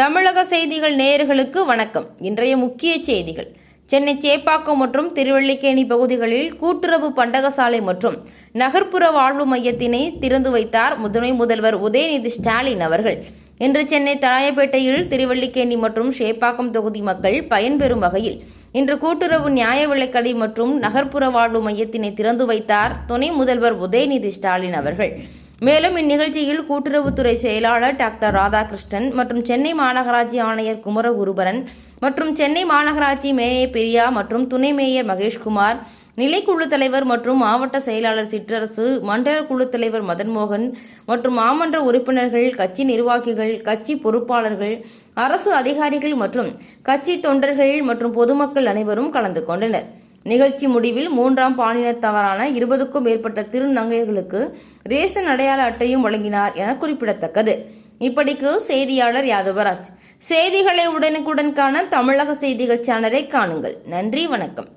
தமிழக செய்திகள் நேயர்களுக்கு வணக்கம். இன்றைய முக்கிய செய்திகள். சென்னை சேப்பாக்கம் மற்றும் திருவள்ளிக்கேணி பகுதிகளில் கூட்டுறவு பண்டகசாலை மற்றும் நகர்ப்புற வாழ்வு மையத்தினை திறந்து வைத்தார் முதன்மை முதல்வர் உதயநிதி ஸ்டாலின் அவர்கள். இன்று சென்னை தாயப்பேட்டையில் திருவள்ளிக்கேணி மற்றும் சேப்பாக்கம் தொகுதி மக்கள் பயன்பெறும் வகையில் இன்று கூட்டுறவு நியாய விலைக்கடை மற்றும் நகர்ப்புற வாழ்வு மையத்தினை திறந்து வைத்தார் துணை முதல்வர் உதயநிதி ஸ்டாலின் அவர்கள். மேலும் இந்நிகழ்ச்சியில் கூட்டுறவுத்துறை செயலாளர் டாக்டர் ராதாகிருஷ்ணன் மற்றும் சென்னை மாநகராட்சி ஆணையர் குமரகுருபரன் மற்றும் சென்னை மாநகராட்சி மேயர் பிரியா மற்றும் துணை மேயர் மகேஷ்குமார் நிலைக்குழு தலைவர் மற்றும் மாவட்ட செயலாளர் சிற்றரசு மண்டல குழு தலைவர் மதன்மோகன் மற்றும் மாமன்ற உறுப்பினர்கள் கட்சி நிர்வாகிகள் கட்சி பொறுப்பாளர்கள் அரசு அதிகாரிகள் மற்றும் கட்சி தொண்டர்கள் மற்றும் பொதுமக்கள் அனைவரும் கலந்து கொண்டனர். நிகழ்ச்சி முடிவில் மூன்றாம் பாலினத்தவரான இருபதுக்கும் மேற்பட்ட திருநங்கைகளுக்கு ரேசன் அடையாள அட்டையும் வழங்கினார் என குறிப்பிடத்தக்கது. இப்படிக்கு செய்தியாளர் யாதவராஜ். செய்திகளை உடனுக்குடன் காண தமிழக செய்திகள் சேனலை காணுங்கள். நன்றி வணக்கம்.